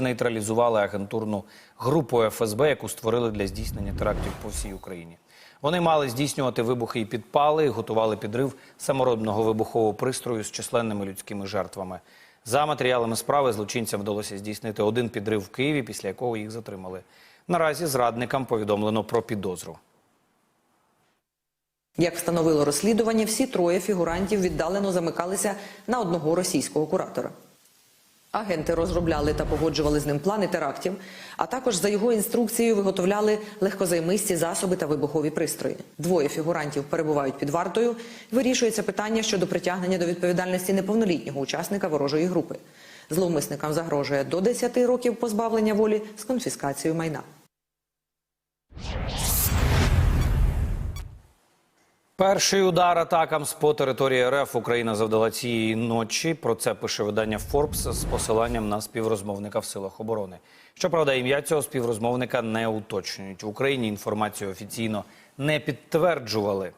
нейтралізували агентурну групу ФСБ, яку створили для здійснення терактів по всій Україні. Вони мали здійснювати вибухи і підпали, і готували підрив саморобного вибухового пристрою з численними людськими жертвами. За матеріалами справи злочинцям вдалося здійснити один підрив в Києві, після якого їх затримали. Наразі зрадникам повідомлено про підозру. Як встановило розслідування, всі троє фігурантів віддалено замикалися на одного російського куратора. Агенти розробляли та погоджували з ним плани терактів, а також за його інструкцією виготовляли легкозаймисті засоби та вибухові пристрої. Двоє фігурантів перебувають під вартою. Вирішується питання щодо притягнення до відповідальності неповнолітнього учасника ворожої групи. Зловмисникам загрожує до 10 років позбавлення волі з конфіскацією майна. Перший удар атакам з по території РФ Україна завдала цієї ночі. Про це пише видання Forbes з посиланням на співрозмовника в силах оборони. Щоправда, ім'я цього співрозмовника не уточнюють. В Україні інформацію офіційно не підтверджували.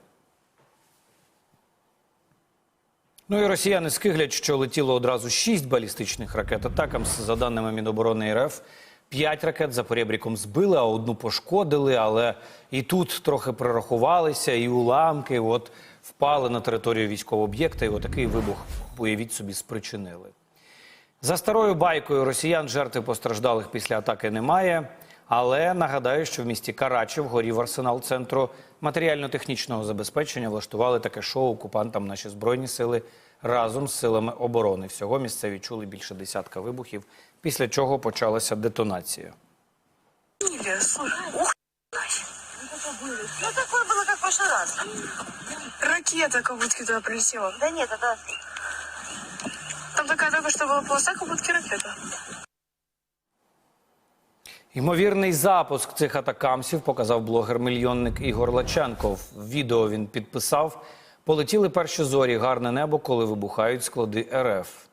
Ну і росіяни скиглять, що летіло одразу шість балістичних ракет атакам. За даними Міноборони РФ, п'ять ракет за поребріком збили, а одну пошкодили. Але і тут трохи прорахувалися, і уламки от впали на територію військового об'єкта. І отакий вибух, уявіть собі, спричинили. За старою байкою росіян жертви постраждалих після атаки немає. Але нагадаю, що в місті Карачі горів арсенал центру матеріально-технічного забезпечення. Влаштували таке шоу окупантам наші збройні сили разом з силами оборони. Всього місцеві чули більше десятка вибухів, після чого почалася детонація. Или, слушай, ух, ну такое было как в прошлый раз. Ракета как будто туда прилетела. Да нет, это... Там такая только что была полоса, как будто ракета. Ймовірний запуск цих атакамсів показав блогер-мільйонник Ігор Лаченков. Відео він підписав. Полетіли перші зорі, гарне небо, коли вибухають склади РФ.